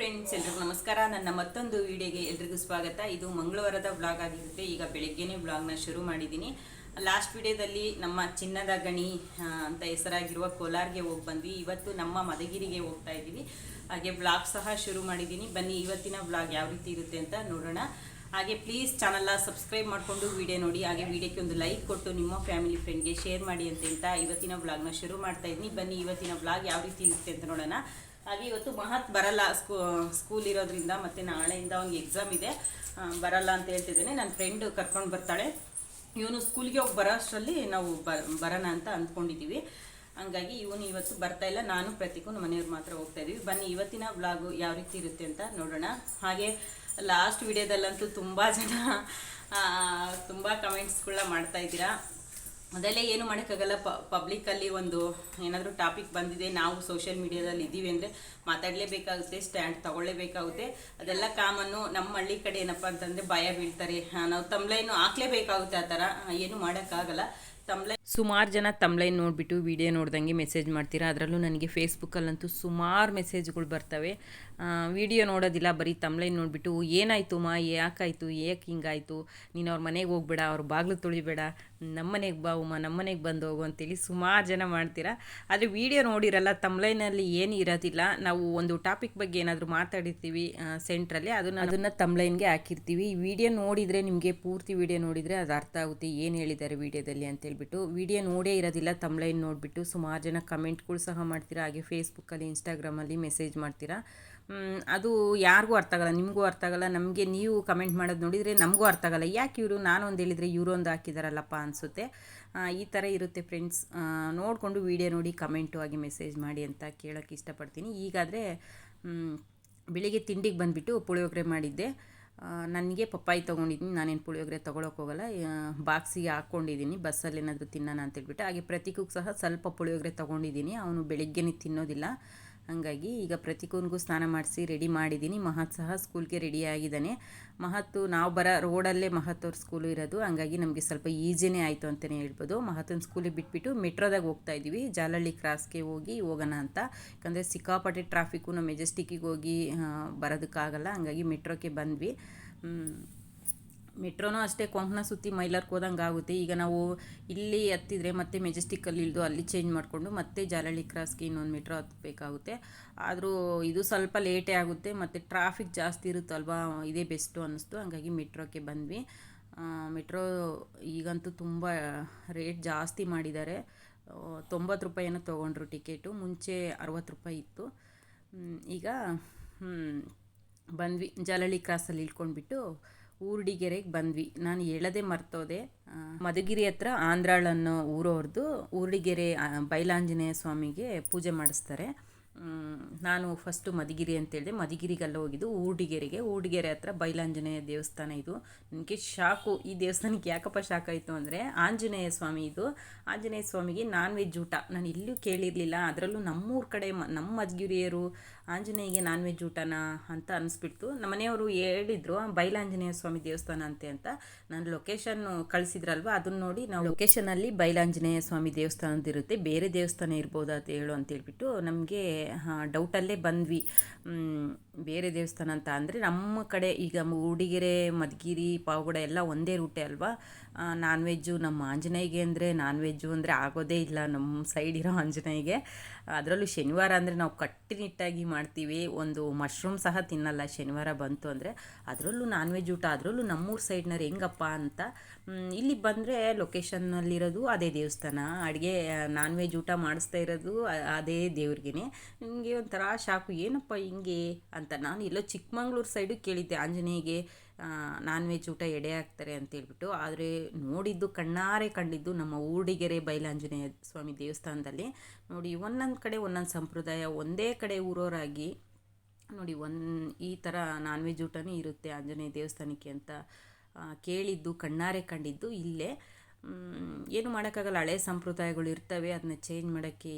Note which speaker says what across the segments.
Speaker 1: Friends, ಎಲ್ರಿಗೂ ನಮಸ್ಕಾರ. ನನ್ನ ಮತ್ತೊಂದು ವಿಡಿಯೋಗೆ ಎಲ್ರಿಗೂ ಸ್ವಾಗತ. ಇದು ಮಂಗಳವಾರದ ಬ್ಲಾಗ್ ಆಗಿರುತ್ತೆ. ಈಗ ಬೆಳಗ್ಗೆನೇ ಬ್ಲಾಗ್ನ ಶುರು ಮಾಡಿದ್ದೀನಿ. ಲಾಸ್ಟ್ ವಿಡಿಯೋದಲ್ಲಿ ನಮ್ಮ ಚಿನ್ನದ ಗಣಿ ಅಂತ ಹೆಸರಾಗಿರುವ ಕೋಲಾರ್ಗೆ ಹೋಗಿ ಬಂದ್ವಿ. ಇವತ್ತು ನಮ್ಮ ಮದಗಿರಿಗೆ ಹೋಗ್ತಾ ಇದ್ದೀವಿ. ಹಾಗೆ ಬ್ಲಾಗ್ ಸಹ ಶುರು ಮಾಡಿದ್ದೀನಿ. ಬನ್ನಿ, ಇವತ್ತಿನ ಬ್ಲಾಗ್ ಯಾವ ರೀತಿ ಇರುತ್ತೆ ಅಂತ ನೋಡೋಣ. ಹಾಗೆ ಪ್ಲೀಸ್ ಚಾನಲ್ನ ಸಬ್ಸ್ಕ್ರೈಬ್ ಮಾಡಿಕೊಂಡು ವಿಡಿಯೋ ನೋಡಿ. ಹಾಗೆ ವಿಡಿಯೋಕ್ಕೆ ಒಂದು ಲೈಕ್ ಕೊಟ್ಟು ನಿಮ್ಮ ಫ್ಯಾಮಿಲಿ ಫ್ರೆಂಡ್ಗೆ ಶೇರ್ ಮಾಡಿ ಅಂತ ಇವತ್ತಿನ ಬ್ಲಾಗ್ನ ಶುರು ಮಾಡ್ತಾ ಇದ್ದೀನಿ. ಬನ್ನಿ, ಇವತ್ತಿನ ಬ್ಲಾಗ್ ಯಾವ ರೀತಿ ಇರುತ್ತೆ ಅಂತ ನೋಡೋಣ. ಹಾಗೆ ಇವತ್ತು ಮಹತ್ ಬರಲ್ಲ ಸ್ಕೂ ಸ್ಕೂಲ್ ಇರೋದ್ರಿಂದ ಮತ್ತು ನಾಳೆಯಿಂದ ಅವ್ನಿಗೆ ಎಕ್ಸಾಮ್ ಇದೆ. ಬರಲ್ಲ ಅಂತ ಹೇಳ್ತಿದ್ದೇನೆ. ನನ್ನ ಫ್ರೆಂಡ್ ಕರ್ಕೊಂಡು ಬರ್ತಾಳೆ. ಇವನು ಸ್ಕೂಲ್ಗೆ ಹೋಗಿ ಬರೋ ಅಷ್ಟರಲ್ಲಿ ನಾವು ಬರೋಣ ಅಂತ ಅಂದ್ಕೊಂಡಿದ್ದೀವಿ ಹಂಗಾಗಿ ಇವನು ಇವತ್ತು ಬರ್ತಾ ಇಲ್ಲ. ನಾನು ಪ್ರತಿಕೂ ನಮ್ಮ ಮನೆಯವ್ರು ಮಾತ್ರ ಹೋಗ್ತಾ ಇದೀವಿ. ಬನ್ನಿ, ಇವತ್ತಿನ ವ್ಲಾಗು ಯಾವ ರೀತಿ ಇರುತ್ತೆ ಅಂತ ನೋಡೋಣ. ಹಾಗೆ ಲಾಸ್ಟ್ ವಿಡಿಯೋದಲ್ಲಂತೂ ತುಂಬ ಜನ ತುಂಬ ಕಮೆಂಟ್ಸ್ಗಳನ್ನ ಮಾಡ್ತಾ ಇದ್ದೀರಾ. ಅದೆಲ್ಲ ಏನು ಮಾಡೋಕ್ಕಾಗಲ್ಲ, ಪ ಪಬ್ಲಿಕ್ಕಲ್ಲಿ ಒಂದು ಏನಾದರೂ ಟಾಪಿಕ್ ಬಂದಿದೆ, ನಾವು ಸೋಷಿಯಲ್ ಮೀಡಿಯಾದಲ್ಲಿ ಇದ್ದೀವಿ ಅಂದರೆ ಮಾತಾಡಲೇಬೇಕಾಗುತ್ತೆ ಸ್ಟ್ಯಾಂಡ್ ತಗೊಳ್ಳೇಬೇಕಾಗುತ್ತೆ. ಅದೆಲ್ಲ ಕಾಮನ್ನು ನಮ್ಮ ಹಳ್ಳಿ ಕಡೆ ಏನಪ್ಪ ಅಂತಂದರೆ ಭಯ ಬೀಳ್ತಾರೆ. ನಾವು ತಮ್ಲೈನು ಹಾಕ್ಲೇಬೇಕಾಗುತ್ತೆ ಆ ಥರ, ಏನು ಮಾಡೋಕ್ಕಾಗಲ್ಲ. ತಮ್ಲೈ ಸುಮಾರು ಜನ ತಮ್ಲೈನ್ ನೋಡಿಬಿಟ್ಟು ವಿಡಿಯೋ ನೋಡ್ದಂಗೆ ಮೆಸೇಜ್ ಮಾಡ್ತೀರಾ? ಅದರಲ್ಲೂ ನನಗೆ ಫೇಸ್ಬುಕ್ಕಲ್ಲಂತೂ ಸುಮಾರು ಮೆಸೇಜ್ಗಳು ಬರ್ತವೆ. ವಿಡಿಯೋ ನೋಡೋದಿಲ್ಲ, ಬರೀ ತಮ್ಲೈನ್ ನೋಡಿಬಿಟ್ಟು ಏನಾಯಿತು ಮಾ? ಯಾಕಾಯಿತು? ಏಕೆ ಹಿಂಗಾಯಿತು? ನೀನು ಅವ್ರ ಮನೆಗೆ ಹೋಗ್ಬೇಡ, ಅವ್ರ ಬಾಗಿಲು ತುಳಿಬೇಡ. ನಮ್ಮ ಮನೆಗೆ ಬಾ ನಮ್ಮ ಮನೆಗೆ ಬಂದು ಹೋಗು ಅಂತೇಳಿ ಸುಮಾರು ಜನ ಮಾಡ್ತೀರಾ? ಆದರೆ ವಿಡಿಯೋ ನೋಡಿರಲ್ಲ, ತಮ್ಲೈನಲ್ಲಿ ಏನು ಇರೋದಿಲ್ಲ. ನಾವು ಒಂದು ಟಾಪಿಕ್ ಬಗ್ಗೆ ಏನಾದರೂ ಮಾತಾಡಿರ್ತೀವಿ ಸೆಂಟ್ರಲ್ಲಿ ಅದನ್ನು ಅದನ್ನು ತಮ್ಲೈನ್ಗೆ ಹಾಕಿರ್ತೀವಿ. ವಿಡಿಯೋ ನೋಡಿದರೆ, ನಿಮಗೆ ಪೂರ್ತಿ ವಿಡಿಯೋ ನೋಡಿದರೆ ಅದು ಅರ್ಥ ಆಗುತ್ತೆ, ಏನು ಹೇಳಿದ್ದಾರೆ ವಿಡಿಯೋದಲ್ಲಿ ಅಂತೇಳ್ಬಿಟ್ಟು. ವಿಡಿಯೋ ನೋಡೇ ಇರೋದಿಲ್ಲ ತಮ್ಲೈನ್ ನೋಡಿಬಿಟ್ಟು. ಸುಮಾರು ಜನ ಕಮೆಂಟ್ಗಳು ಸಹ ಮಾಡ್ತೀರಾ? ಹಾಗೆ ಫೇಸ್ಬುಕ್ಕಲ್ಲಿ ಇನ್ಸ್ಟಾಗ್ರಾಮಲ್ಲಿ ಮೆಸೇಜ್ ಮಾಡ್ತೀರಾ? ಅದು ಯಾರಿಗೂ ಅರ್ಥ ಆಗಲ್ಲ, ನಿಮಗೂ ಅರ್ಥ ಆಗಲ್ಲ. ನಮಗೆ ನೀವು ಕಮೆಂಟ್ ಮಾಡೋದು ನೋಡಿದರೆ ನಮಗೂ ಅರ್ಥ ಆಗಲ್ಲ. ಯಾಕೆ ಇವರು ನಾನು ಒಂದು ಹೇಳಿದರೆ ಇವರು ಒಂದು ಹಾಕಿದಾರಲ್ಲಪ್ಪ ಅನಿಸುತ್ತೆ. ಈ ಥರ ಇರುತ್ತೆ ಫ್ರೆಂಡ್ಸ್ ನೋಡಿಕೊಂಡು ವಿಡಿಯೋ ನೋಡಿ ಕಮೆಂಟು ಆಗಿ ಮೆಸೇಜ್ ಮಾಡಿ ಅಂತ ಕೇಳೋಕ್ಕೆ ಇಷ್ಟಪಡ್ತೀನಿ. ಈಗಾದರೆ ಬೆಳಿಗ್ಗೆ ತಿಂಡಿಗೆ ಬಂದುಬಿಟ್ಟು ಪುಳಿಯೋಗರೆ ಮಾಡಿದ್ದೆ. ನನಗೆ ಪಪ್ಪಾಯಿ ತೊಗೊಂಡಿದ್ದೀನಿ. ನಾನೇನು ಪುಳಿಯೋಗರೆ ತೊಗೊಳಕ್ಕೆ ಹೋಗಲ್ಲ. ಬಾಕ್ಸಿಗೆ ಹಾಕ್ಕೊಂಡಿದ್ದೀನಿ ಬಸ್ಸಲ್ಲಿ ಏನಾದರೂ ತಿನ್ನೋಣ ಅಂತೇಳ್ಬಿಟ್ಟು ಹಾಗೆ ಪ್ರತೀಕೂ ಸಹ ಸ್ವಲ್ಪ ಪುಳಿಯೋಗರೆ ತೊಗೊಂಡಿದ್ದೀನಿ ಅವನು ಬೆಳಿಗ್ಗೆನೇ ತಿನ್ನೋದಿಲ್ಲ. ಹಾಗಾಗಿ ಈಗ ಪ್ರತಿಕೂನ್ಗೂ ಸ್ನಾನ ಮಾಡಿಸಿ ರೆಡಿ ಮಾಡಿದ್ದೀನಿ. ಮಹತ್ ಸಹ ಸ್ಕೂಲ್ಗೆ ರೆಡಿ ಆಗಿದ್ದಾನೆ. ಮಹತ್ತು ನಾವು ಬರೋ ರೋಡಲ್ಲೇ ಮಹತ್ ಅವ್ರ ಸ್ಕೂಲು ಇರೋದು. ಹಂಗಾಗಿ ನಮಗೆ ಸ್ವಲ್ಪ ಈಸಿನೇ ಆಯಿತು ಅಂತಲೇ ಹೇಳ್ಬೋದು. ಮಹತ್ತನ ಸ್ಕೂಲಿಗೆ ಬಿಟ್ಬಿಟ್ಟು ಮೆಟ್ರೋದಾಗ ಹೋಗ್ತಾ ಇದ್ದೀವಿ. ಜಾಲಹಳ್ಳಿ ಕ್ರಾಸ್ಗೆ ಹೋಗಿ ಹೋಗೋಣ ಅಂತ. ಯಾಕಂದರೆ ಸಿಕ್ಕಾಪಟ್ಟೆ ಟ್ರಾಫಿಕ್ಕು, ನಮ್ಮ ಮೆಜೆಸ್ಟಿಕ್ಕಿಗೆ ಹೋಗಿ ಬರೋದಕ್ಕಾಗಲ್ಲ. ಹಂಗಾಗಿ ಮೆಟ್ರೋಕ್ಕೆ ಬಂದ್ವಿ. ಮೆಟ್ರೋನೂ ಅಷ್ಟೇ, ಕೊಂಕಣ ಸುತ್ತಿ ಮೈಲಾರ್ಗೆ ಹೋದಂಗೆ ಆಗುತ್ತೆ. ಈಗ ನಾವು ಇಲ್ಲಿ ಹತ್ತಿದ್ರೆ ಮತ್ತೆ ಮೆಜೆಸ್ಟಿಕ್ಕಲ್ಲಿ ಇಳಿದು ಅಲ್ಲಿ ಚೇಂಜ್ ಮಾಡಿಕೊಂಡು ಮತ್ತೆ ಜಾಲಹಳ್ಳಿ ಕ್ರಾಸ್ಗೆ ಇನ್ನೊಂದು ಮೆಟ್ರೋ ಹತ್ತಬೇಕಾಗುತ್ತೆ ಆದರೂ ಇದು ಸ್ವಲ್ಪ ಲೇಟೇ ಆಗುತ್ತೆ, ಮತ್ತು ಟ್ರಾಫಿಕ್ ಜಾಸ್ತಿ ಇರುತ್ತಲ್ವಾ, ಇದೇ ಬೆಸ್ಟು ಅನ್ನಿಸ್ತು. ಹಂಗಾಗಿ ಮೆಟ್ರೋಕ್ಕೆ ಬಂದ್ವಿ. ಮೆಟ್ರೋ ಈಗಂತೂ ತುಂಬ ರೇಟ್ ಜಾಸ್ತಿ ಮಾಡಿದ್ದಾರೆ. ತೊಂಬತ್ತು ರೂಪಾಯಿಯನ್ನು ತೊಗೊಂಡ್ರು ಟಿಕೆಟು, ಮುಂಚೆ ಅರವತ್ತು ರೂಪಾಯಿ ಇತ್ತು. ಈಗ ಬಂದ್ವಿ. ಜಾಲಹಳ್ಳಿ ಕ್ರಾಸಲ್ಲಿ ಇಳ್ಕೊಂಡ್ಬಿಟ್ಟು ಊರ್ಡಿಗೆರೆಗೆ ಬಂದ್ವಿ. ನಾನು ಹೇಳದೆ ಮರ್ತೋದೆ. ಮಧುಗಿರಿ ಹತ್ರ ಆಂಧ್ರಾಳ್ ಅನ್ನೋ ಊರವ್ರದ್ದು ಊರ್ಡಿಗೆರೆ ಬೈಲಾಂಜನೇಯ ಸ್ವಾಮಿಗೆ ಪೂಜೆ ಮಾಡಿಸ್ತಾರೆ. ನಾನು ಫಸ್ಟು ಮಧುಗಿರಿ ಅಂತ ಹೇಳಿದೆ. ಮಧುಗಿರಿಗೆಲ್ಲ ಹೋಗಿದ್ದು ಊಡಿಗೆರೆಗೆ ಊರ್ಡಿಗೆರೆ ಹತ್ರ ಬೈಲಾಂಜನೇಯ ದೇವಸ್ಥಾನ ಇದು. ನನಗೆ ಶಾಕು, ಈ ದೇವಸ್ಥಾನಕ್ಕೆ ಯಾಕಪ್ಪ ಶಾಕ್ ಆಯಿತು ಅಂದರೆ ಆಂಜನೇಯ ಸ್ವಾಮಿ ಇದು. ಆಂಜನೇಯ ಸ್ವಾಮಿಗೆ ನಾನ್ ವೆಜ್ ಊಟ. ನಾನು ಎಲ್ಲೂ ಕೇಳಿರಲಿಲ್ಲ. ಅದರಲ್ಲೂ ನಮ್ಮೂರ ಕಡೆ ನಮ್ಮ ಮಧುಗಿರಿಯರು ಆಂಜನೇಯಗೆ ನಾನ್ ವೆಜ್ ಊಟನ ಅಂತ ಅನಿಸ್ಬಿಡ್ತು. ನಮ್ಮ ಮನೆಯವರು ಹೇಳಿದ್ರು ಬೈಲಾಂಜನೇಯ ಸ್ವಾಮಿ ದೇವಸ್ಥಾನ ಅಂತೆ ಅಂತ. ನಾನು ಲೊಕೇಶನ್ ಕಳಿಸಿದ್ರಲ್ವ? ಅದನ್ನ ನೋಡಿ ನಾವು ಲೊಕೇಶನಲ್ಲಿ ಬೈಲಾಂಜನೇಯ ಸ್ವಾಮಿ ದೇವಸ್ಥಾನದಿರುತ್ತೆ. ಬೇರೆ ದೇವಸ್ಥಾನ ಇರ್ಬೋದು ಅಂತ ಹೇಳು ಅಂತ ಹೇಳ್ಬಿಟ್ಟು ನಮಗೆ ಡೌಟಲ್ಲೇ ಬಂದ್ವಿ. ಬೇರೆ ದೇವಸ್ಥಾನ ಅಂತ ಅಂದರೆ ನಮ್ಮ ಕಡೆ ಈಗ ಮೂಡಿಗೆರೆ ಮಧುಗಿರಿ ಪಾವಗಡ ಎಲ್ಲ ಒಂದೇ ರೂಟೇ ಅಲ್ವಾ? ನಾನ್ ವೆಜ್ಜು ನಮ್ಮ ಆಂಜನೇಯಿಗೆ ಅಂದರೆ ನಾನ್ ವೆಜ್ಜು ಅಂದರೆ ಆಗೋದೇ ಇಲ್ಲ ನಮ್ಮ ಸೈಡ್ ಇರೋ ಆಂಜನೇಯಿಗೆ. ಅದರಲ್ಲೂ ಶನಿವಾರ ಅಂದರೆ ನಾವು ಕಟ್ಟಿನಿಟ್ಟಾಗಿ ಮಾಡ್ತೀವಿ. ಒಂದು ಮಶ್ರೂಮ್ ಸಹ ತಿನ್ನಲ್ಲ ಶನಿವಾರ ಬಂತು ಅಂದರೆ. ಅದರಲ್ಲೂ ನಾನ್ ವೆಜ್ ಊಟ, ಅದರಲ್ಲೂ ನಮ್ಮೂರ ಸೈಡ್ನವ್ರು ಹೆಂಗಪ್ಪ ಅಂತ ಇಲ್ಲಿ ಬಂದರೆ ಲೊಕೇಶನ್ನಲ್ಲಿರೋದು ಅದೇ ದೇವಸ್ಥಾನ. ಅಡುಗೆ ನಾನ್ ವೆಜ್ ಊಟ ಮಾಡಿಸ್ತಾ ಇರೋದು ಅದೇ ದೇವ್ರಿಗೆ ನಿಮಗೆ ಒಂಥರ ಶಾಕು, ಏನಪ್ಪ ಹಿಂಗೆ ಅಂತ ನಾನು ಎಲ್ಲೋ ಚಿಕ್ಕಮಂಗ್ಳೂರು ಸೈಡು ಕೇಳಿದ್ದೆ ಆಂಜನೇಯಗೆ. ನಾನ್ ವೆಜ್ ಊಟ ಎಡೆ ಹಾಕ್ತಾರೆ ಅಂತ ಹೇಳ್ಬಿಟ್ಟು, ಆದರೆ ನೋಡಿದ್ದು ಕಣ್ಣಾರೆ ಕಂಡಿದ್ದು ನಮ್ಮ ಊಡಿಗೆರೆ ಬೈಲಾಂಜನೇಯ ಸ್ವಾಮಿ ದೇವಸ್ಥಾನದಲ್ಲಿ. ನೋಡಿ, ಒಂದೊಂದು ಕಡೆ, ಒಂದೊಂದು ಸಂಪ್ರದಾಯ, ಒಂದೇ ಕಡೆ ಊರೋರಾಗಿ ನೋಡಿ, ಒಂದು, ಈ ಥರ ನಾನ್ ವೆಜ್ ಊಟನೂ ಇರುತ್ತೆ ಆಂಜನೇಯ ದೇವಸ್ಥಾನಕ್ಕೆ ಅಂತ ಕೇಳಿದ್ದು, ಕಣ್ಣಾರೆ ಕಂಡಿದ್ದು ಇಲ್ಲೇ. ಏನು ಮಾಡೋಕ್ಕಾಗಲ್ಲ, ಹಳೆ ಸಂಪ್ರದಾಯಗಳು ಇರ್ತವೆ ಅದನ್ನ ಚೇಂಜ್ ಮಾಡೋಕ್ಕೆ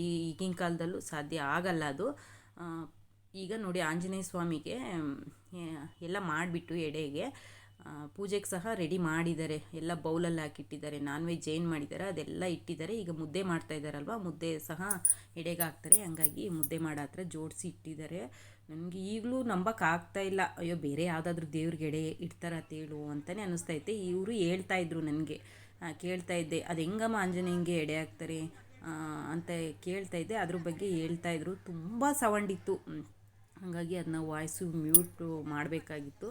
Speaker 1: ಈ ಈಗಿನ ಕಾಲದಲ್ಲೂ ಸಾಧ್ಯ ಆಗಲ್ಲ ಅದು. ಈಗ ನೋಡಿ, ಆಂಜನೇಯ ಸ್ವಾಮಿಗೆ ಎಲ್ಲ ಮಾಡಿಬಿಟ್ಟು ಎಡೆಗೆ ಪೂಜೆಗೆ ಸಹ ರೆಡಿ ಮಾಡಿದ್ದಾರೆ. ಎಲ್ಲ ಬೌಲಲ್ಲಿ ಹಾಕಿಟ್ಟಿದ್ದಾರೆ. ನಾನ್ ವೆಜ್ ಏನು ಮಾಡಿದ್ದಾರೆ ಅದೆಲ್ಲ ಇಟ್ಟಿದ್ದಾರೆ. ಈಗ ಮುದ್ದೆ ಮಾಡ್ತಾ ಇದ್ದಾರಲ್ವ? ಮುದ್ದೆ ಸಹ ಎಡೆಗೆ ಹಾಕ್ತಾರೆ. ಹಂಗಾಗಿ ಮುದ್ದೆ ಮಾಡೋ ಹತ್ರ ಜೋಡಿಸಿ ಇಟ್ಟಿದ್ದಾರೆ. ನನಗೆ ಈಗಲೂ ನಂಬಕ್ಕೆ ಇಲ್ಲ. ಅಯ್ಯೋ, ಬೇರೆ ಯಾವುದಾದ್ರೂ ದೇವ್ರಿಗೆ ಎಡೆ ಇಡ್ತಾರ ತೇಳು ಅಂತಲೇ ಅನ್ನಿಸ್ತೈತೆ ಇವರು ಹೇಳ್ತಾ ಇದ್ರು ನನಗೆ. ಕೇಳ್ತಾ ಇದ್ದೆ. ಅದು ಹೆಂಗಮ್ಮ ಆಂಜನೇಯಂಗೆ ಎಡೆ ಹಾಕ್ತಾರೆ? ಅಂತ ಕೇಳ್ತಾ ಇದ್ದೆ. ಅದ್ರ ಬಗ್ಗೆ ಹೇಳ್ತಾ ಇದ್ರು. ತುಂಬ ಸವಂಡಿತ್ತು. ಹಾಗಾಗಿ ಅದನ್ನ ವಾಯ್ಸು ಮ್ಯೂಟ್ ಮಾಡಬೇಕಾಗಿತ್ತು.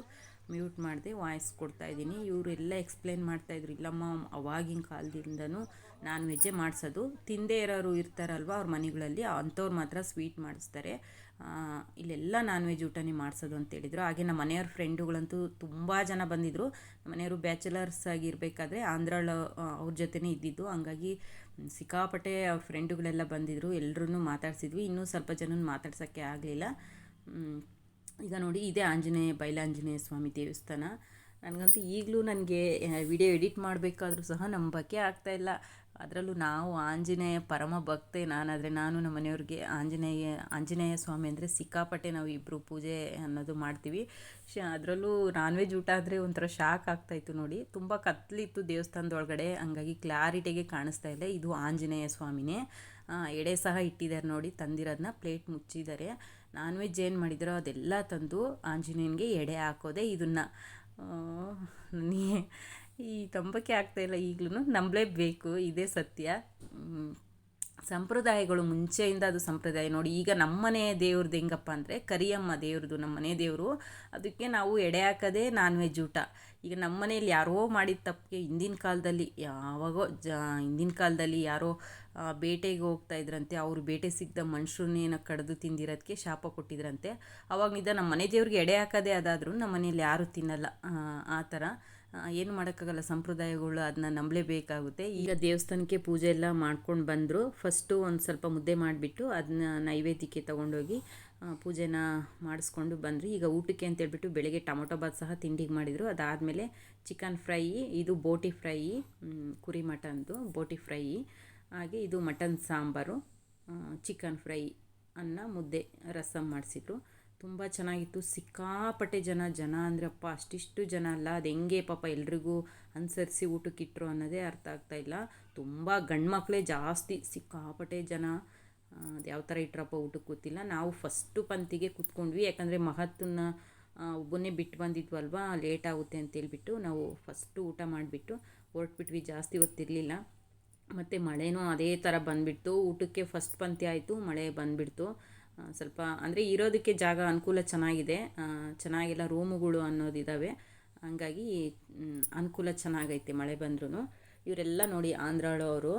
Speaker 1: ಮ್ಯೂಟ್ ಮಾಡಿದೆ ವಾಯ್ಸ್ ಕೊಡ್ತಾ ಇದ್ದೀನಿ. ಇವರೆಲ್ಲ ಎಕ್ಸ್ಪ್ಲೇನ್ ಮಾಡ್ತಾಯಿದ್ರು ಇಲ್ಲಮ್ಮ, ಅವಾಗಿನ ಕಾಲದಿಂದನೂ ನಾನ್ ವೆಜ್ಜೆ ಮಾಡಿಸೋದು. ತಿಂದೇ ಇರೋರು ಇರ್ತಾರಲ್ವ ಅವ್ರ ಮನೆಗಳಲ್ಲಿ, ಅಂಥವ್ರು ಮಾತ್ರ ಸ್ವೀಟ್ ಮಾಡಿಸ್ತಾರೆ. ಇಲ್ಲೆಲ್ಲ ನಾನ್ ವೆಜ್ ಊಟನೇ ಮಾಡಿಸೋದು ಅಂತ ಹೇಳಿದರು. ಹಾಗೆ ನಮ್ಮ ಮನೆಯವ್ರ ಫ್ರೆಂಡುಗಳಂತೂ ತುಂಬ ಜನ ಬಂದಿದ್ದರು ನಮ್ಮ ಮನೆಯವರು ಬ್ಯಾಚುಲರ್ಸ್ ಆಗಿರಬೇಕಾದ್ರೆ ಆಂಧ್ರಳ ಅವ್ರ ಜೊತೆನೇ ಇದ್ದಿದ್ದು. ಹಂಗಾಗಿ ಸಿಕ್ಕಾಪಟ್ಟೆ ಅವ್ರ ಫ್ರೆಂಡುಗಳೆಲ್ಲ ಬಂದಿದ್ದರು ಎಲ್ಲರೂ ಮಾತಾಡ್ಸಿದ್ವಿ. ಇನ್ನೂ ಸ್ವಲ್ಪ ಜನ ಮಾತಾಡ್ಸೋಕ್ಕೆ ಆಗಲಿಲ್ಲ. ಈಗ ನೋಡಿ ಇದೇ ಆಂಜನೇಯ ಬೈಲಾಂಜನೇಯ ಸ್ವಾಮಿ ದೇವಸ್ಥಾನ. ನನಗಂತೂ ಈಗಲೂ ನನಗೆ ವಿಡಿಯೋ ಎಡಿಟ್ ಮಾಡಬೇಕಾದ್ರೂ ಸಹ ನಂಬಕ್ಕೆ ಆಗ್ತಾಯಿಲ್ಲ ಅದರಲ್ಲೂ ನಾವು ಆಂಜನೇಯ ಪರಮ ಭಕ್ತೆ ನಾನಾದರೆ ನಾನು ನಮ್ಮ ಮನೆಯವ್ರಿಗೆ ಆಂಜನೇಯ ಆಂಜನೇಯ ಸ್ವಾಮಿ ಅಂದರೆ ಸಿಕ್ಕಾಪಟ್ಟೆ ನಾವು ಇಬ್ಬರು ಪೂಜೆ ಅನ್ನೋದು ಮಾಡ್ತೀವಿ. ಶ, ಅದರಲ್ಲೂ ನಾನ್ ವೆಜ್ ಊಟ ಆದರೆ ಒಂಥರ ಶಾಕ್ ಆಗ್ತಾಯಿತ್ತು ನೋಡಿ. ತುಂಬ ಕತ್ತಲಿತ್ತು ದೇವಸ್ಥಾನದೊಳಗಡೆ. ಹಂಗಾಗಿ ಕ್ಲಾರಿಟಿಗೆ ಕಾಣಿಸ್ತಾ ಇಲ್ಲ ಇದು ಆಂಜನೇಯ ಸ್ವಾಮಿನೇ. ಎಡೆ ಸಹ ಇಟ್ಟಿದ್ದಾರೆ ನೋಡಿ ತಂದಿರೋದನ್ನ ಪ್ಲೇಟ್ ಮುಚ್ಚಿದ್ದಾರೆ. ನಾನ್ ವೆಜ್ ಏನು ಮಾಡಿದ್ರೋ ಅದೆಲ್ಲ ತಂದು ಆಂಜನೇಯನಿಗೆ ಎಡೆ ಹಾಕೋದೆ ಇದನ್ನು ಈ ನಂಬಕ್ಕೆ ಆಗ್ತಾಯಿಲ್ಲ ಈಗಲೂ ನಂಬಲೇಬೇಕು, ಇದೇ ಸತ್ಯ. ಸಂಪ್ರದಾಯಗಳು ಮುಂಚೆಯಿಂದ ಅದು ಸಂಪ್ರದಾಯ. ನೋಡಿ, ಈಗ ನಮ್ಮನೆ ದೇವ್ರದ್ದು ಹೆಂಗಪ್ಪ ಅಂದರೆ ಕರಿಯಮ್ಮ ದೇವ್ರದ್ದು ನಮ್ಮನೆ ದೇವರು. ಅದಕ್ಕೆ ನಾವು ಎಡೆ ಹಾಕೋದೇ ನಾನ್ ವೆಜ್ ಊಟ. ಈಗ ನಮ್ಮ ಮನೇಲಿ ಯಾರೋ ಮಾಡಿದ ತಪ್ಪಿಗೆ ಹಿಂದಿನ ಕಾಲದಲ್ಲಿ, ಯಾವಾಗೋ ಜ, ಹಿಂದಿನ ಕಾಲದಲ್ಲಿ ಯಾರೋ ಬೇಟೆಗೆ ಹೋಗ್ತಾ ಇದ್ರಂತೆ, ಅವರು ಬೇಟೆ ಸಿಗ್ದ ಮನುಷ್ಯರನ್ನೇನೋ ಕಡಿದು ತಿಂದಿರೋದಕ್ಕೆ ಶಾಪ ಕೊಟ್ಟಿದ್ರಂತೆ. ಅವಾಗಿಂದ ನಮ್ಮ ಮನೆ ದೇವ್ರಿಗೆ ಎಡೆ ಹಾಕೋದೇ ಅದಾದರೂ ನಮ್ಮ ಮನೇಲಿ ಯಾರೂ ತಿನ್ನಲ್ಲ. ಆ ಥರ. ಏನು ಮಾಡೋಕ್ಕಾಗಲ್ಲ ಸಂಪ್ರದಾಯಗಳು ಅದನ್ನ ನಂಬಲೇಬೇಕಾಗುತ್ತೆ. ಈಗ ದೇವಸ್ಥಾನಕ್ಕೆ ಪೂಜೆ ಎಲ್ಲ ಮಾಡ್ಕೊಂಡು ಬಂದರು ಫಸ್ಟು ಒಂದು ಸ್ವಲ್ಪ ಮುದ್ದೆ ಮಾಡಿಬಿಟ್ಟು ಅದನ್ನ ನೈವೇದ್ಯಕ್ಕೆ ತೊಗೊಂಡೋಗಿ ಪೂಜೆನ ಮಾಡಿಸ್ಕೊಂಡು ಬಂದ್ರಿ. ಈಗ ಊಟಕ್ಕೆ ಅಂತೇಳ್ಬಿಟ್ಟು ಬೆಳಗ್ಗೆ ಟೊಮೊಟೊ ಬಾತ್ ಸಹ ತಿಂಡಿಗೆ ಮಾಡಿದರು. ಅದಾದಮೇಲೆ ಚಿಕನ್ ಫ್ರೈ ಇದು ಬೋಟಿ ಫ್ರೈ ಕುರಿ ಮಟನ್ದು ಬೋಟಿ ಫ್ರೈ ಹಾಗೆ ಇದು ಮಟನ್ ಸಾಂಬಾರು ಚಿಕನ್ ಫ್ರೈ ಅನ್ನ ಮುದ್ದೆ ರಸಮ್ ಮಾಡಿಸಿದ್ರು. ತುಂಬ ಚೆನ್ನಾಗಿತ್ತು. ಸಿಕ್ಕಾಪಟ್ಟೆ ಜನ ಜನ ಅಂದರೆ ಅಪ್ಪ ಅಷ್ಟಿಷ್ಟು ಜನ ಅಲ್ಲ. ಅದು ಹೆಂಗೆ ಪಾಪ ಎಲ್ರಿಗೂ ಅನುಸರಿಸಿ ಊಟಕ್ಕಿಟ್ರು ಅನ್ನೋದೇ ಅರ್ಥ ಆಗ್ತಾ ಇಲ್ಲ. ತುಂಬ ಗಂಡು ಮಕ್ಕಳೇ ಜಾಸ್ತಿ ಸಿಕ್ಕಾಪಟ್ಟೆ ಜನ. ಅದು ಯಾವ ಥರ ಇಟ್ರಪ್ಪ ಊಟಕ್ಕೆ ಗೊತ್ತಿಲ್ಲ ನಾವು ಫಸ್ಟು ಪಂತಿಗೆ ಕೂತ್ಕೊಂಡ್ವಿ. ಯಾಕಂದರೆ ಮಹತ್ತನ್ನ ಒಬ್ಬನೇ ಬಿಟ್ಟು ಬಂದಿದ್ವಲ್ವಾ ಲೇಟ್ ಆಗುತ್ತೆ ಅಂತೇಳ್ಬಿಟ್ಟು ನಾವು ಫಸ್ಟು ಊಟ ಮಾಡಿಬಿಟ್ಟು ಹೊರಟ್ಬಿಟ್ವಿ. ಜಾಸ್ತಿ ಹೊತ್ತಿರಲಿಲ್ಲ. ಮತ್ತು ಮಳೆನೂ ಅದೇ ಥರ ಬಂದುಬಿಡ್ತು. ಊಟಕ್ಕೆ ಫಸ್ಟ್ ಪಂತಿ ಆಯಿತು, ಮಳೆ ಬಂದುಬಿಡ್ತು. ಸ್ವಲ್ಪ ಅಂದರೆ ಇರೋದಕ್ಕೆ ಜಾಗ ಅನುಕೂಲ ಚೆನ್ನಾಗಿದೆ. ಚೆನ್ನಾಗಿಲ್ಲ ರೂಮುಗಳು ಅನ್ನೋದಿದ್ದಾವೆ ಹಂಗಾಗಿ ಅನುಕೂಲ ಚೆನ್ನಾಗೈತೆ ಮಳೆ ಬಂದ್ರೂ ಇವರೆಲ್ಲ ನೋಡಿ ಆಂಧ್ರಾಳವರು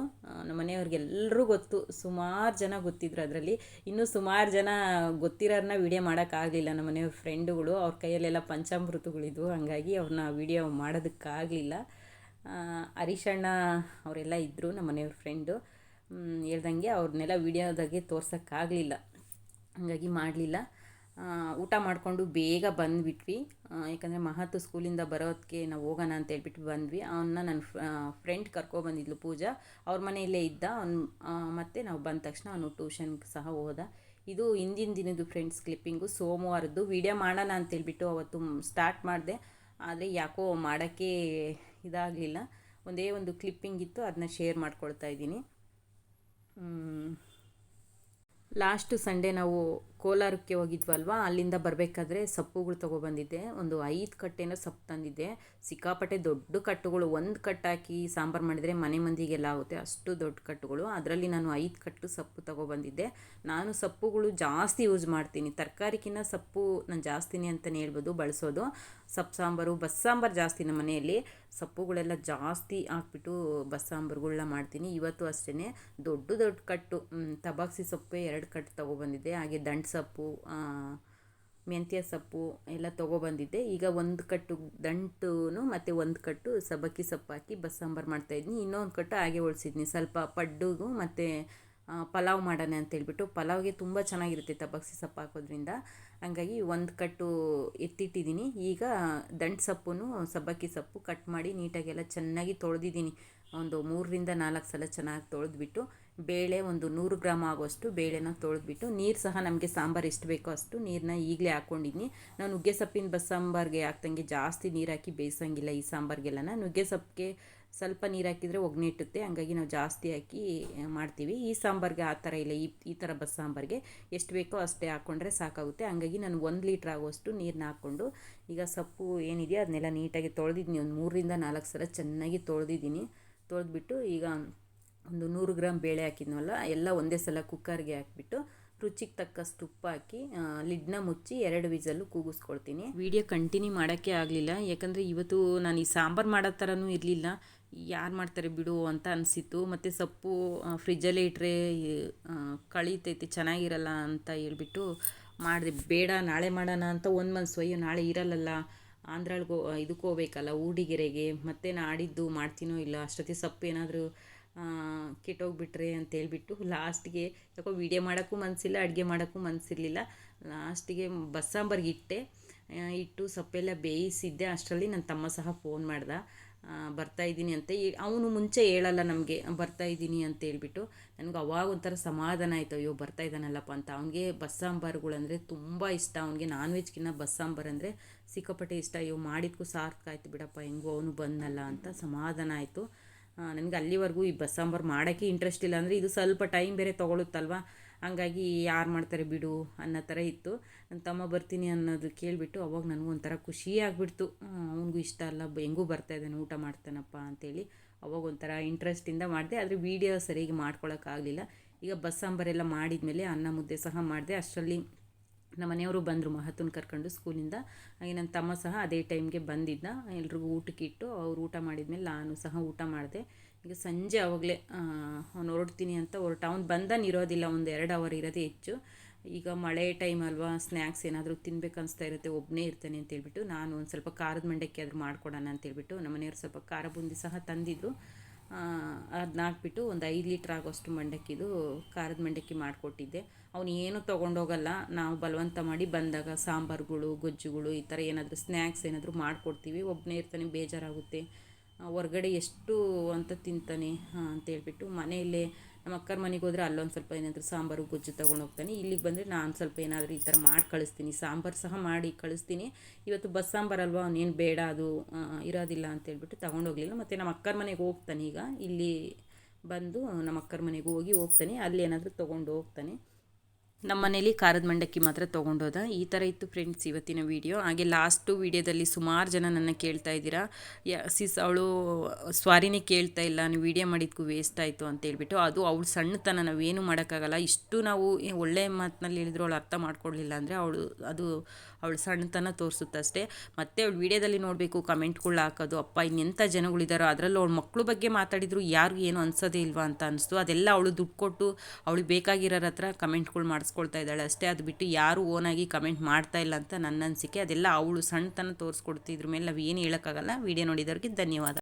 Speaker 1: ನಮ್ಮ ಮನೆಯವ್ರಿಗೆಲ್ಲರೂ ಗೊತ್ತು. ಸುಮಾರು ಜನ ಗೊತ್ತಿದ್ರು ಅದರಲ್ಲಿ. ಇನ್ನೂ ಸುಮಾರು ಜನ ಗೊತ್ತಿರೋರನ್ನ ವೀಡಿಯೋ ಮಾಡೋಕ್ಕಾಗಲಿಲ್ಲ. ನಮ್ಮ ಮನೆಯವ್ರ ಫ್ರೆಂಡುಗಳು, ಅವ್ರ ಕೈಯಲ್ಲೆಲ್ಲ ಪಂಚಾಮೃತಗಳಿದ್ವು. ಹಂಗಾಗಿ ಅವ್ರನ್ನ ವೀಡಿಯೋ ಮಾಡೋದಕ್ಕಾಗಲಿಲ್ಲ. ಹರೀಶಣ್ಣ ಅವರೆಲ್ಲ ಇದ್ದರು ನಮ್ಮ ಮನೆಯವ್ರ ಫ್ರೆಂಡು. ಹೇಳ್ದಂಗೆ ಅವ್ರನ್ನೆಲ್ಲ ವೀಡಿಯೋದಾಗೆ ತೋರ್ಸೋಕ್ಕಾಗಲಿಲ್ಲ. ಹಾಗಾಗಿ ಮಾಡಲಿಲ್ಲ. ಊಟ ಮಾಡಿಕೊಂಡು ಬೇಗ ಬಂದುಬಿಟ್ವಿ. ಯಾಕಂದರೆ ಮಹತ್ತು ಸ್ಕೂಲಿಂದ ಬರೋದಕ್ಕೆ ನಾವು ಹೋಗೋಣ ಅಂತ ಹೇಳ್ಬಿಟ್ಟು ಬಂದ್ವಿ. ಅವನ್ನ ನನ್ನ ಫ್ರೆಂಡ್ ಕರ್ಕೊಬಂದಿದ್ಲು ಪೂಜಾ. ಅವ್ರ ಮನೆಯಲ್ಲೇ ಇದ್ದ. ಅವ್ನು ಮತ್ತು ನಾವು ಬಂದ ತಕ್ಷಣ ಅವನು ಟ್ಯೂಷನ್ಗೆ ಸಹ ಹೋದ. ಇದು ಹಿಂದಿನ ದಿನದ್ದು ಫ್ರೆಂಡ್ಸ್ ಕ್ಲಿಪ್ಪಿಂಗು ಸೋಮವಾರದ್ದು. ವಿಡಿಯೋ ಮಾಡೋಣ ಅಂತೇಳ್ಬಿಟ್ಟು ಅವತ್ತು ಸ್ಟಾರ್ಟ್ ಮಾಡಿದೆ. ಆದರೆ ಯಾಕೋ ಮಾಡೋಕ್ಕೆ ಇದಾಗಲಿಲ್ಲ. ಒಂದೇ ಒಂದು ಕ್ಲಿಪ್ಪಿಂಗ್ ಇತ್ತು ಅದನ್ನ ಶೇರ್ ಮಾಡ್ಕೊಳ್ತಾ ಇದ್ದೀನಿ. ಲಾಸ್ಟ್ ಸಂಡೇ ನಾವು ಕೋಲಾರಕ್ಕೆ ಹೋಗಿದ್ವಲ್ವ? ಅಲ್ಲಿಂದ ಬರಬೇಕಾದ್ರೆ ಸೊಪ್ಪುಗಳು ತೊಗೊಬಂದಿದ್ದೆ. ಒಂದು ಐದು ಕಟ್ಟೆನೋ ಸೊಪ್ಪು ತಂದಿದ್ದೆ. ಸಿಕ್ಕಾಪಟ್ಟೆ ದೊಡ್ಡ ಕಟ್ಟುಗಳು. ಒಂದು ಕಟ್ಟಾಕಿ ಸಾಂಬಾರು ಮಾಡಿದರೆ ಮನೆ ಮಂದಿಗೆಲ್ಲ ಆಗುತ್ತೆ. ಅಷ್ಟು ದೊಡ್ಡ ಕಟ್ಟುಗಳು. ಅದರಲ್ಲಿ ನಾನು ಐದು ಕಟ್ಟು ಸೊಪ್ಪು ತೊಗೊಬಂದಿದ್ದೆ. ನಾನು ಸೊಪ್ಪುಗಳು ಜಾಸ್ತಿ ಯೂಸ್ ಮಾಡ್ತೀನಿ. ತರಕಾರಿಗಿನ್ನ ಸೊಪ್ಪು ನಾನು ಜಾಸ್ತಿನೇ ಅಂತಲೇ ಹೇಳ್ಬೋದು ಬಳಸೋದು. ಸೊಪ್ಪು ಸಾಂಬಾರು ಬಸ್ಸಾಂಬಾರು ಜಾಸ್ತಿ ನಮ್ಮ ಮನೆಯಲ್ಲಿ. ಸೊಪ್ಪುಗಳೆಲ್ಲ ಜಾಸ್ತಿ ಹಾಕ್ಬಿಟ್ಟು ಬಸ್ಸಾಂಬಾರುಗಳನ್ನ ಮಾಡ್ತೀನಿ. ಇವತ್ತು ಅಷ್ಟೇ ದೊಡ್ಡ ದೊಡ್ಡ ಕಟ್ಟು. ತಬಾಕ್ಸಿ ಸೊಪ್ಪೆ ಎರಡು ಕಟ್ಟು ತೊಗೊಬಂದಿದ್ದೆ. ಹಾಗೆ ದಂಟು ಸೊಪ್ಪು ಮೆಂತ್ಯ ಸೊಪ್ಪು ಎಲ್ಲ ತೊಗೊಬಂದಿದ್ದೆ. ಈಗ ಒಂದು ಕಟ್ಟು ದಂಟು ಮತ್ತು ಒಂದು ಕಟ್ಟು ಸಬ್ಬಕ್ಕಿ ಸೊಪ್ಪು ಹಾಕಿ ಬಸ್ ಸಾಂಬಾರು ಮಾಡ್ತಾಯಿದ್ನಿ ಇನ್ನೊಂದು ಕಟ್ಟು ಹಾಗೆ ಉಳಿಸಿದ್ನಿ. ಸ್ವಲ್ಪ ಪಡ್ಡುಗೂ ಮತ್ತು ಪಲಾವ್ ಮಾಡೋಣ ಅಂತ ಹೇಳ್ಬಿಟ್ಟು. ಪಲಾವ್ಗೆ ತುಂಬ ಚೆನ್ನಾಗಿರುತ್ತೆ ತಬಕ್ಸಿ ಸೊಪ್ಪು ಹಾಕೋದ್ರಿಂದ. ಹಂಗಾಗಿ ಒಂದು ಕಟ್ಟು ಎತ್ತಿಟ್ಟಿದ್ದೀನಿ. ಈಗ ದಂಟು ಸೊಪ್ಪು ಸಬ್ಬಕ್ಕಿ ಸೊಪ್ಪು ಕಟ್ ಮಾಡಿ ನೀಟಾಗೆಲ್ಲ ಚೆನ್ನಾಗಿ ತೊಳೆದಿದ್ದೀನಿ. ಒಂದು ಮೂರರಿಂದ ನಾಲ್ಕು ಸಲ ಚೆನ್ನಾಗಿ ತೊಳೆದ್ಬಿಟ್ಟು ಬೇಳೆ ಒಂದು ನೂರು ಗ್ರಾಮ್ ಆಗುವಷ್ಟು ಬೇಳೆನ ತೊಳೆದ್ಬಿಟ್ಟು ನೀರು ಸಹ ನಮಗೆ ಸಾಂಬಾರು ಎಷ್ಟು ಬೇಕೋ ಅಷ್ಟು ನೀರನ್ನ ಈಗಲೇ ಹಾಕ್ಕೊಂಡಿದ್ದೀನಿ ನಾನು ನುಗ್ಗೆ ಸೊಪ್ಪಿನ ಬಸ್ಸಾಂಬಾರ್ಗೆ ಹಾಕ್ದಂಗೆ ಜಾಸ್ತಿ ನೀರು ಹಾಕಿ ಬೇಯಿಸೋಂಗಿಲ್ಲ ಈ ಸಾಂಬಾರಿಗೆಲ್ಲ. ನುಗ್ಗೆ ಸೊಪ್ಪಿಗೆ ಸ್ವಲ್ಪ ನೀರು ಹಾಕಿದರೆ ಒಗ್ಗನೆ ಇಟ್ಟುತ್ತೆ. ಹಂಗಾಗಿ ನಾವು ಜಾಸ್ತಿ ಹಾಕಿ ಮಾಡ್ತೀವಿ. ಈ ಸಾಂಬಾರಿಗೆ ಆ ಥರ ಇಲ್ಲ. ಈ ಈ ಥರ ಬಸ್ ಸಾಂಬಾರಿಗೆ ಎಷ್ಟು ಬೇಕೋ ಅಷ್ಟೇ ಹಾಕ್ಕೊಂಡ್ರೆ ಸಾಕಾಗುತ್ತೆ. ಹಂಗಾಗಿ ನಾನು ಒಂದು ಲೀಟ್ರ್ ಆಗುವಷ್ಟು ನೀರನ್ನ ಹಾಕ್ಕೊಂಡು, ಈಗ ಸೊಪ್ಪು ಏನಿದೆಯೋ ಅದನ್ನೆಲ್ಲ ನೀಟಾಗಿ ತೊಳೆದಿದ್ದೀನಿ ಒಂದು ಮೂರರಿಂದ ನಾಲ್ಕು ಸಲ ಚೆನ್ನಾಗಿ ತೊಳೆದಿದ್ದೀನಿ. ತೊಳೆದ್ಬಿಟ್ಟು ಈಗ ಒಂದು ನೂರು ಗ್ರಾಮ್ ಬೇಳೆ ಹಾಕಿದ್ನಲ್ಲ, ಎಲ್ಲ ಒಂದೇ ಸಲ ಕುಕ್ಕರ್ಗೆ ಹಾಕ್ಬಿಟ್ಟು ರುಚಿಗೆ ತಕ್ಕಷ್ಟು ಉಪ್ಪು ಹಾಕಿ ಲಿಡ್ನ ಮುಚ್ಚಿ ಎರಡು ವಿಸಲ್ಲು ಕೂಗಿಸ್ಕೊಳ್ತೀನಿ. ವಿಡಿಯೋ ಕಂಟಿನ್ಯೂ ಮಾಡೋಕ್ಕೆ ಆಗಲಿಲ್ಲ. ಯಾಕಂದರೆ ಇವತ್ತು ನಾನು ಈ ಸಾಂಬಾರು ಮಾಡೋ ಥರನೂ ಇರಲಿಲ್ಲ. ಯಾರು ಮಾಡ್ತಾರೆ ಬಿಡು ಅಂತ ಅನಿಸಿತ್ತು. ಮತ್ತು ಸೊಪ್ಪು ಫ್ರಿಜ್ಜಲ್ಲೇ ಇಟ್ಟರೆ ಕಳೀತೈತೆ, ಚೆನ್ನಾಗಿರಲ್ಲ ಅಂತ ಹೇಳ್ಬಿಟ್ಟು ಮಾಡಿದೆ. ಬೇಡ, ನಾಳೆ ಮಾಡೋಣ ಅಂತ ಒಂದು ಮನ್ಸು ಅಯ್ಯೋ ನಾಳೆ ಇರಲ್ಲಲ್ಲ. ಆಂಧ್ರಳಿಗೋ ಇದಕ್ಕೆ ಹೋಗ್ಬೇಕಲ್ಲ ಊಡಿಗೆರೆಗೆ. ಮತ್ತೆ ನಾಡಿದ್ದು ಮಾಡ್ತೀನೋ ಇಲ್ಲ, ಅಷ್ಟೊತ್ತಿಗೆ ಸೊಪ್ಪು ಏನಾದರೂ ಕೆಟ್ಟೋಗ್ಬಿಟ್ರೆ ಅಂತ ಹೇಳ್ಬಿಟ್ಟು ಲಾಸ್ಟಿಗೆ ಯಾಕೋ ವೀಡಿಯೋ ಮಾಡೋಕ್ಕೂ ಮನಸ್ಸಿಲ್ಲ ಅಡುಗೆ ಮಾಡೋಕ್ಕೂ ಮನಸ್ಸಿರಲಿಲ್ಲ ಲಾಸ್ಟಿಗೆ ಬಸ್ಸಾಂಬರ್ಗೆ ಇಟ್ಟೆ. ಇಟ್ಟು ಸೊಪ್ಪೆಲ್ಲ ಬೇಯಿಸಿದ್ದೆ. ಅಷ್ಟರಲ್ಲಿ ನನ್ನ ತಮ್ಮ ಸಹ ಫೋನ್ ಮಾಡ್ದ. ಆ, ಬರ್ತಾ ಇದ್ದೀನಿ ಅಂತ ಅವನು ಮುಂಚೆ ಹೇಳಲ್ಲ ನಮಗೆ ಬರ್ತಾ ಇದ್ದೀನಿ ಅಂತ ಹೇಳ್ಬಿಟ್ಟು. ನನಗೆ ಅವಾಗ ಒಂಥರ ಸಮಾಧಾನ ಆಯಿತು. ಅಯ್ಯೋ ಬರ್ತಾ ಇದ್ದಾನಲ್ಲಪ್ಪ ಅಂತ. ಅವನಿಗೆ ಬಸ್ಸಾಂಬಾರುಗಳಂದರೆ ತುಂಬ ಇಷ್ಟ. ಅವನಿಗೆ ನಾನ್ ವೆಜ್ಗಿನ್ನ ಬಸ್ಸಾಂಬಾರು ಅಂದರೆ ಸಿಕ್ಕಾಪಟ್ಟೆ ಇಷ್ಟ. ಅಯ್ಯೋ ಮಾಡಿದ್ಕೂ ಸಾರ್ಕಾಯ್ತು ಬಿಡಪ್ಪ. ಹೆಂಗೋ ಅವನು ಬಂದಲ್ಲ ಅಂತ ಸಮಾಧಾನ ಆಯಿತು. ನನಗೆ ಅಲ್ಲಿವರೆಗೂ ಈ ಬಸ್ಸಾಂಬಾರು ಮಾಡೋಕ್ಕೆ ಇಂಟ್ರೆಸ್ಟ್ ಇಲ್ಲ ಅಂದರೆ ಇದು ಸ್ವಲ್ಪ ಟೈಮ್ ಬೇರೆ ತೊಗೊಳುತ್ತಲ್ವ? ಹಂಗಾಗಿ ಯಾರು ಮಾಡ್ತಾರೆ ಬಿಡು ಅನ್ನೋ ಥರ ಇತ್ತು. ನನ್ನ ತಮ್ಮ ಬರ್ತೀನಿ ಅನ್ನೋದು ಕೇಳಿಬಿಟ್ಟು ಅವಾಗ ನನಗೂ ಒಂಥರ ಖುಷಿ ಆಗಿಬಿಡ್ತು. ಅವನಿಗೂ ಇಷ್ಟ ಅಲ್ಲ ಹೆಂಗೂ ಬರ್ತಾ ಇದ್ದಾನೆ, ಊಟ ಮಾಡ್ತಾನಪ್ಪ ಅಂತೇಳಿ ಅವಾಗ ಒಂಥರ ಇಂಟ್ರೆಸ್ಟಿಂದ ಮಾಡಿದೆ. ಆದರೆ ವೀಡಿಯೋ ಸರಿಯಾಗಿ ಮಾಡ್ಕೊಳಕ್ಕಾಗಲಿಲ್ಲ ಈಗ ಬಸ್ಸಾಂಬಾರೆಲ್ಲ ಮಾಡಿದ್ಮೇಲೆ ಅನ್ನ ಮುದ್ದೆ ಸಹ ಮಾಡಿದೆ. ಅಷ್ಟರಲ್ಲಿ ನಮ್ಮ ಮನೆಯವರು ಬಂದರು ಮಹತ್ವನ ಕರ್ಕೊಂಡು ಸ್ಕೂಲಿಂದ. ಹಾಗೆ ನನ್ನ ತಮ್ಮ ಸಹ ಅದೇ ಟೈಮ್ಗೆ ಬಂದಿದ್ದ. ಎಲ್ರಿಗೂ ಊಟಕ್ಕೆ ಇಟ್ಟು ಅವ್ರು ಊಟ ಮಾಡಿದ್ಮೇಲೆ ನಾನು ಸಹ ಊಟ ಮಾಡಿದೆ. ಈಗ ಸಂಜೆ ಅವಾಗಲೇ ಅವ್ನು ಹೊರಡ್ತೀನಿ ಅಂತ ಹೊರಟ. ಅವ್ನು ಬಂದನ್ ಇರೋದಿಲ್ಲ ಒಂದು ಎರಡು ಅವರ್ ಇರೋದೇ ಹೆಚ್ಚು. ಈಗ ಮಳೆ ಟೈಮ್ ಅಲ್ವಾ ಸ್ನ್ಯಾಕ್ಸ್ ಏನಾದರೂ ತಿನ್ಬೇಕು ಅನಿಸ್ತಾ ಇರುತ್ತೆ ಒಬ್ಬನೇ ಇರ್ತಾನೆ ಅಂತ ಹೇಳ್ಬಿಟ್ಟು ನಾನು ಒಂದು ಸ್ವಲ್ಪ ಖಾರದ ಮಂಡಕ್ಕಿ ಆದರೂ ಮಾಡ್ಕೊಡೋಣ ಅಂತ ಹೇಳ್ಬಿಟ್ಟು ನಮ್ಮ ಮನೆಯವ್ರು ಸ್ವಲ್ಪ ಖಾರ ಬೂಂದಿ ಸಹ ತಂದಿದ್ರು. ಅದನ್ನ ಹಾಕ್ಬಿಟ್ಟು ಒಂದು ಐದು ಲೀಟ್ರ್ ಆಗೋಷ್ಟು ಮಂಡಕ್ಕಿದು ಖಾರದ ಮಂಡಕ್ಕಿ ಮಾಡಿಕೊಟ್ಟಿದ್ದೆ. ಅವನು ಏನೂ ತೊಗೊಂಡೋಗಲ್ಲ. ನಾವು ಬಲವಂತ ಮಾಡಿ ಬಂದಾಗ ಸಾಂಬಾರುಗಳು, ಗೊಜ್ಜುಗಳು ಈ ಥರ ಏನಾದರೂ ಸ್ನ್ಯಾಕ್ಸ್ ಏನಾದರೂ ಮಾಡಿಕೊಡ್ತೀವಿ. ಒಬ್ಬನೇ ಇರ್ತಾನೆ, ಬೇಜಾರಾಗುತ್ತೆ. ಹೊರಗಡೆ ಎಷ್ಟು ಅಂತ ತಿಂತಾನೆ ಅಂತೇಳ್ಬಿಟ್ಟು ಮನೆಯಲ್ಲೇ ನಮ್ಮ ಅಕ್ಕರ ಮನೆಗೆ ಹೋದರೆ ಅಲ್ಲೊಂದು ಸ್ವಲ್ಪ ಏನಾದರೂ ಸಾಂಬಾರು, ಗೊಜ್ಜು ತೊಗೊಂಡು ಹೋಗ್ತಾನೆ. ಇಲ್ಲಿಗೆ ಬಂದರೆ ನಾನು ಸ್ವಲ್ಪ ಏನಾದರೂ ಈ ಥರ ಮಾಡಿ ಕಳಿಸ್ತೀನಿ. ಸಾಂಬಾರು ಸಹ ಮಾಡಿ ಕಳಿಸ್ತೀನಿ. ಇವತ್ತು ಬಸ್ ಸಾಂಬಾರು ಅಲ್ವಾ, ಅವನೇನು ಬೇಡ, ಅದು ಇರೋದಿಲ್ಲ ಅಂತ ಹೇಳ್ಬಿಟ್ಟು ಹೋಗಲಿಲ್ಲ. ಮತ್ತು ನಮ್ಮ ಅಕ್ಕರ ಮನೆಗೆ ಹೋಗ್ತಾನೆ ಈಗ. ಇಲ್ಲಿ ಬಂದು ನಮ್ಮ ಅಕ್ಕರ ಮನೆಗೆ ಹೋಗಿ ಹೋಗ್ತಾನೆ. ಅಲ್ಲಿ ಏನಾದರೂ ತೊಗೊಂಡು ಹೋಗ್ತಾನೆ. ನಮ್ಮ ಮನೇಲಿ ಖಾರದ ಮಂಡಕ್ಕಿ ಮಾತ್ರ ತೊಗೊಂಡೋದ. ಈ ಥರ ಇತ್ತು ಫ್ರೆಂಡ್ಸ್ ಇವತ್ತಿನ ವಿಡಿಯೋ ಹಾಗೆ ಲಾಸ್ಟು ವಿಡಿಯೋದಲ್ಲಿ ಸುಮಾರು ಜನ ನನ್ನ ಕೇಳ್ತಾ ಇದ್ದೀರಾ. ಸಿಸ್ ಅವಳು, ಸ್ವಾರಿನೇ ಕೇಳ್ತಾ ಇಲ್ಲ, ನೀವು ವಿಡಿಯೋ ಮಾಡಿದ್ಕು ವೇಸ್ಟ್ ಆಯಿತು ಅಂತ ಹೇಳ್ಬಿಟ್ಟು. ಅದು ಅವಳು ಸಣ್ಣತನ, ನಾವೇನು ಮಾಡೋಕ್ಕಾಗಲ್ಲ. ಇಷ್ಟು ನಾವು ಒಳ್ಳೆಯ ಒಳ್ಳೆ ಮಾತಿನಲ್ಲಿ ಹೇಳಿದ್ರು ಅವಳು ಅರ್ಥ ಮಾಡ್ಕೊಳ್ಳಿಲ್ಲ ಅಂದರೆ ಅವಳು, ಅದು ಅವಳು ಸಣ್ಣತನ ತೋರಿಸುತ್ತಷ್ಟೇ. ಮತ್ತೆ ಅವಳು ವಿಡಿಯೋದಲ್ಲಿ ನೋಡಬೇಕು ಕಮೆಂಟ್ಗಳು ಹಾಕೋದು, ಅಪ್ಪ ಇನ್ನೆಂಥ ಜನಗಳಿದ್ದಾರೋ ಅದರಲ್ಲೂ ಅವಳು ಮಕ್ಕಳು ಬಗ್ಗೆ ಮಾತಾಡಿದ್ರು ಯಾರಿಗೂ ಏನು ಅನ್ಸೋದೇ ಇಲ್ವಾ? ಅಂತ ಅನಿಸ್ತು. ಅದೆಲ್ಲ ಅವಳು ದುಡ್ಡು ಕೊಟ್ಟು ಅವಳು ಬೇಕಾಗಿರೋರ ಹತ್ರ ಕಮೆಂಟ್ಗಳು ಮಾಡಿಸ್ಕೊಳ್ತಾ ಇದ್ದಾಳೆ. ಅಷ್ಟೇ ಅದು ಬಿಟ್ಟು ಯಾರು ಓನಾಗಿ ಕಮೆಂಟ್ ಮಾಡ್ತಾ ಇಲ್ಲ ಅಂತ ನನ್ನ ಅನಿಸಿಕೆ. ಅದೆಲ್ಲ ಅವಳು ಸಣ್ಣತನ ತೋರಿಸ್ಕೊಡ್ತಿದ್ರ ಮೇಲೆ ನಾವು ಏನು ಹೇಳೋಕ್ಕಾಗಲ್ಲ. ವಿಡಿಯೋ ನೋಡಿದವ್ರಿಗೆ ಧನ್ಯವಾದ.